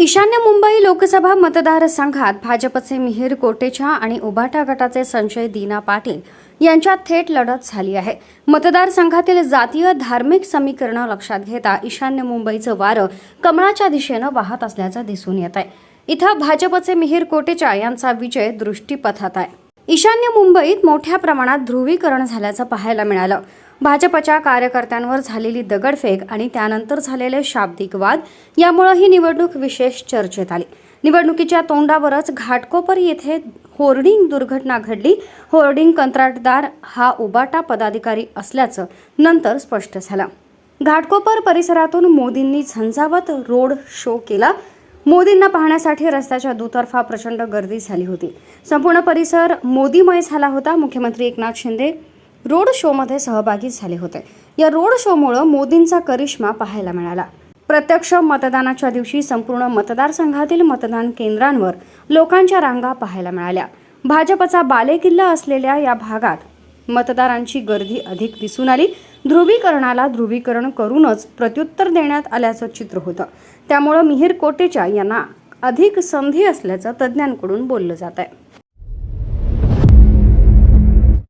ईशान्य मुंबई लोकसभा मतदारसंघात भाजपचे मिहीर कोटेचा आणि उभाटा गटाचे संजय दीना पाटील यांच्यात थेट लढत झाली आहे. मतदारसंघातील जातीय धार्मिक समीकरणं लक्षात घेता ईशान्य मुंबईचं वारं कमळाच्या दिशेनं वाहत असल्याचं दिसून येत आहे. इथं भाजपचे मिहीर कोटेचा यांचा विजय दृष्टीपथात आहे. ईशान्य मुंबईत मोठ्या प्रमाणात ध्रुवीकरण झाल्याचं पाहायला मिळालं. भाजपच्या कार्यकर्त्यांवर झालेली दगडफेक आणि त्यानंतर झालेले शाब्दिक वाद यामुळे ही निवडणूक विशेष चर्चेत आली. निवडणुकीच्या तोंडावरच घाटकोपर येथे होर्डिंग दुर्घटना घडली. होर्डिंग कंत्राटदार हा उबाटा पदाधिकारी असल्याचं नंतर स्पष्ट झालं. घाटकोपर परिसरातून मोदींनी झंझावत रोड शो केला. मोदींना पाहण्यासाठी रस्त्याच्या दुतर्फा प्रचंड गर्दी झाली होती. संपूर्ण परिसर मोदीमय झाला होता. मुख्यमंत्री एकनाथ शिंदे रोड शोमध्ये सहभागी झाले होते. या रोड शोमुळं मोदींचा करिश्मा पाहायला मिळाला. प्रत्यक्ष मतदानाच्या दिवशी संपूर्ण मतदारसंघातील मतदान केंद्रांवर लोकांच्या रांगा पाहायला मिळाल्या. भाजपचा बालेकिल्ला असलेल्या या भागात मतदारांची गर्दी अधिक दिसून आली. ध्रुवीकरणाला ध्रुवीकरण करूनच प्रत्युत्तर देण्यात आल्याचं चित्र होतं. त्यामुळं मिहीर कोटेचा यांना अधिक संधी असल्याचं तज्ज्ञांकडून बोललं जात आहे